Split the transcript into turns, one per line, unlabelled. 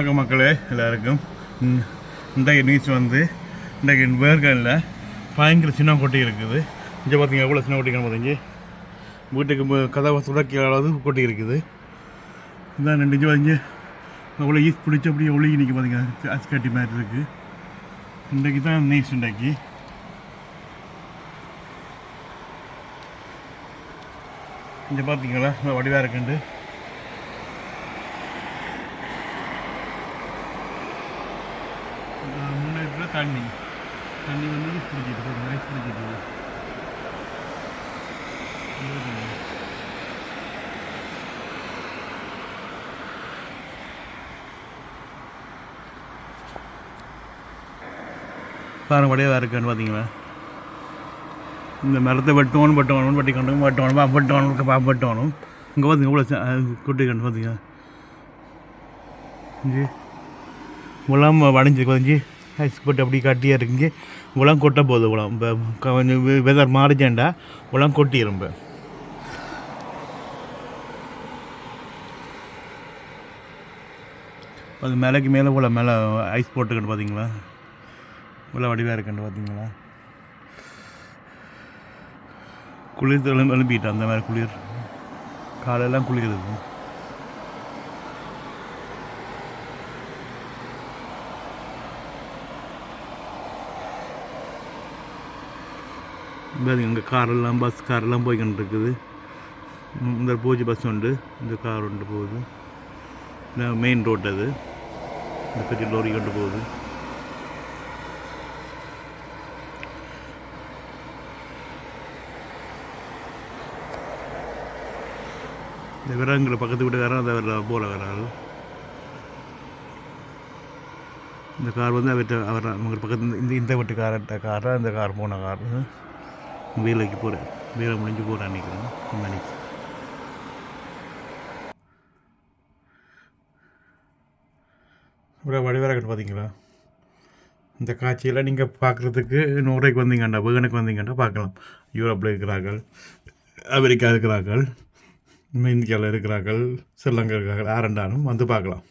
வணக்கம் மக்களே எல்லாருக்கும். இன்றைக்கு நியூஸ் வந்து இன்றைக்கு வேர்கனில் பயங்கர சின்ன கொட்டி இருக்குது. இங்கே பார்த்தீங்க எவ்வளோ சின்ன கொட்டிக்கணும் பார்த்தீங்க வீட்டுக்கு கதவை சுடக்கிற அளவு கொட்டி இருக்குது. இதான் ரெண்டு இங்கே பார்த்தீங்க அவ்வளோ ஈஸ் பிடிச்ச அப்படியே ஒழுகி நிற்க பார்த்தீங்க அச்சு கட்டி மாதிரி இருக்குது இன்றைக்கு தான் நியூஸ் இன்றைக்கு. இங்கே பார்த்தீங்களா வடிவாக இருக்குண்டு முன்னாடி தண்ணி. தண்ணி வந்து பிடிச்சிட்டு போகுது. நைஸ் பிடிச்சிட்டு போகுது. பாருங்க வடிவாக இருக்குன்னு பார்த்தீங்களா இந்த மரத்தை வெட்டுவோம் வெட்டுவானும் வெட்டி கொண்டு வெட்டுவானும் பாம்பு வெட்டுவானும் இங்கே பார்த்தீங்க இவ்வளோ குட்டி கண்டு பார்த்தீங்க இங்கே உலாம் வடைஞ்சி கொஞ்சி ஐஸ் போட்டு அப்படி காட்டியே இருக்குங்க உலம் கொட்ட போகுது உலம் கொஞ்சம் வெதர் மாறிச்சேன்டா. உலாம் கொட்டிடும் இப்போ. அது மேலேக்கு மேலே போல மேலே ஐஸ் போட்டுக்கிட்டு பார்த்தீங்களா உள்ள வடிவாக இருக்குன்னு பார்த்தீங்களா குளிர் எழும்பி எழும்பிட்டு அந்த மாதிரி குளிர். காலையெல்லாம் குளிருது. பாருங்க இங்கே காரெல்லாம் பஸ் காரெல்லாம் போய்கிட்டு இருக்குது இந்த பூஜை பஸ் உண்டு. இந்த கார் உண்டு போகுது. இந்த மெயின் ரோட் அது. இந்த பெரிய லோரி கொண்டு போகுது. இந்த விரங்களை பக்கத்து வீட்டுக்காரன் அதை வர போல வராது இந்த கார் வந்து அவர்கிட்ட அவர் அவங்க பக்கத்து இந்த இந்த வீட்டுக்காரட்ட கார் தான் இந்த கார் போன கார்? வேலைக்கு போகிறேன் வேலை முடிஞ்சு போகிறேன் நினைக்கிறேன். மணிக்கு இவ்வளோ வடிவரகட்டு பார்த்தீங்களா இந்த காட்சியெல்லாம் நீங்கள் பார்க்குறதுக்கு நூறுரூவாய்க்கு வந்தீங்கண்டா வேகனுக்கு வந்தீங்கண்டா பார்க்கலாம் யூரோப்பில் இருக்கிறார்கள் அமெரிக்கா இருக்கிறார்கள் இந்தியாவில் இருக்கிறார்கள் ஸ்ரீலங்கா இருக்கிறார்கள் யாரெண்டாலும் வந்து பார்க்கலாம்